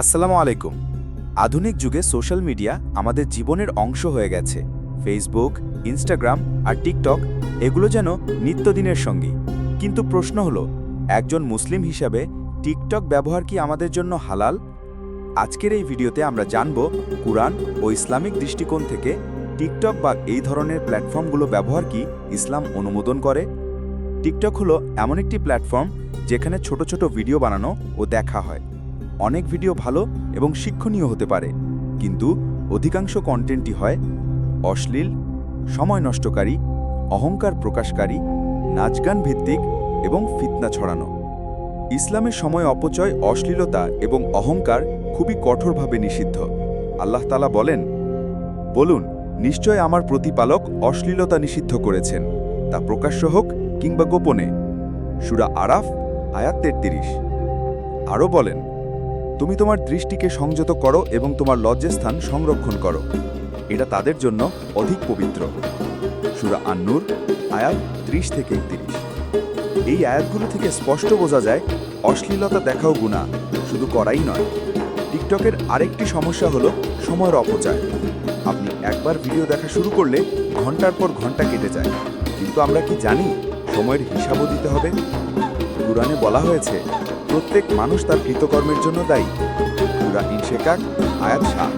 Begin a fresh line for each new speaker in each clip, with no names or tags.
আসসালামু আলাইকুম। আধুনিক যুগে সোশ্যাল মিডিয়া আমাদের জীবনের অংশ হয়ে গেছে। ফেসবুক ইনস্টাগ্রাম আর টিকটক এগুলো যেন নিত্যদিনের সঙ্গী। কিন্তু প্রশ্ন হলো, একজন মুসলিম হিসাবে টিকটক ব্যবহার কি আমাদের জন্য হালাল? আজকের এই ভিডিওতে আমরা জানব কুরআন ও ইসলামিক দৃষ্টিকোণ থেকে টিকটক বা এই ধরনের প্ল্যাটফর্মগুলো ব্যবহার কি ইসলাম অনুমোদন করে। টিকটক হলো এমন একটি প্ল্যাটফর্ম যেখানে ছোট ছোট ভিডিও বানানো ও দেখা হয়। অনেক ভিডিও ভালো এবং শিক্ষণীয় হতে পারে। কিন্তু অধিকাংশ কন্টেন্টই হয় অশ্লীল, সময় নষ্টকারী, অহংকার প্রকাশকারী, নাচগান ভিত্তিক এবং ফিতনা ছড়ানো। ইসলামের সময় অপচয়, অশ্লীলতা এবং অহংকার খুবই কঠোরভাবে নিষিদ্ধ। আল্লাহ তালা বলেন, বলুন, নিশ্চয় আমার প্রতিপালক অশ্লীলতা নিষিদ্ধ করেছেন, তা প্রকাশ্য হোক কিংবা গোপনে। সুরা আরাফ, আয়াত তেত্রিশ। আরও বলেন তুমি তোমার দৃষ্টিকে সংযত করো এবং তোমার লজ্জাস্থান সংরক্ষণ করো। এটা তাদের জন্য অধিক পবিত্র। সুরা আন্নুর, আয়াত ত্রিশ থেকে তিরিশ এই আয়াতগুলো থেকে স্পষ্ট বোঝা যায়, অশ্লীলতা দেখাও গুণা শুধু করাই নয়। টিকটকের আরেকটি সমস্যা হলো সময়ের অপচয়। আপনি একবার ভিডিও দেখা শুরু করলে ঘণ্টার পর ঘণ্টা কেটে যায়। কিন্তু আমরা কি জানি সময়ের হিসাবও দিতে হবে? কুরআনে বলা হয়েছে প্রত্যেক মানুষ তার কৃতকর্মের জন্য দায়ী। পুরা ইনশেকাক আয়াত সাত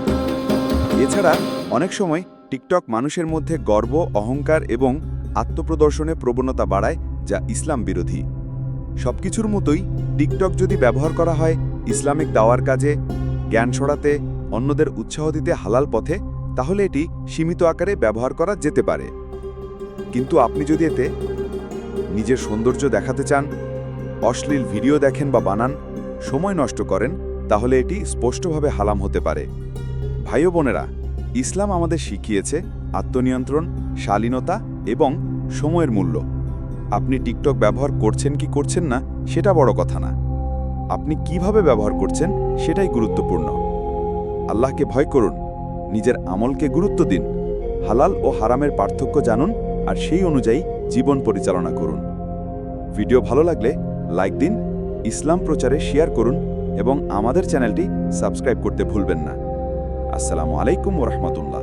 এছাড়া অনেক সময় টিকটক মানুষের মধ্যে গর্ব, অহংকার এবং আত্মপ্রদর্শনে প্রবণতা বাড়ায়, যা ইসলাম বিরোধী। সবকিছুর মতোই টিকটক যদি ব্যবহার করা হয় ইসলামিক দাওয়ার কাজে, জ্ঞান ছড়াতে অন্যদের উৎসাহ দিতে হালাল পথে, তাহলে এটি সীমিত আকারে ব্যবহার করা যেতে পারে। কিন্তু আপনি যদি এতে নিজের সৌন্দর্য দেখাতে চান অশ্লীল ভিডিও দেখেন বা বানান, সময় নষ্ট করেন, তাহলে এটি স্পষ্টভাবে হালাম হতে পারে। ভাই বোনেরা, ইসলাম আমাদের শিখিয়েছে আত্মনিয়ন্ত্রণ, শালীনতা এবং সময়ের মূল্য। আপনি টিকটক ব্যবহার করছেন কি করছেন না, সেটা বড় কথা না। আপনি কীভাবে ব্যবহার করছেন, সেটাই গুরুত্বপূর্ণ। আল্লাহকে ভয় করুন, নিজের আমলকে গুরুত্ব দিন, হালাল ও হারামের পার্থক্য জানুন আর সেই অনুযায়ী জীবন পরিচালনা করুন। ভিডিও ভালো লাগলে লাইক দিন, ইসলাম প্রচারে শেয়ার করুন এবং আমাদের চ্যানেলটি সাবস্ক্রাইব করতে ভুলবেন না। আসসালামু আলাইকুম রহমতুল্লাহ।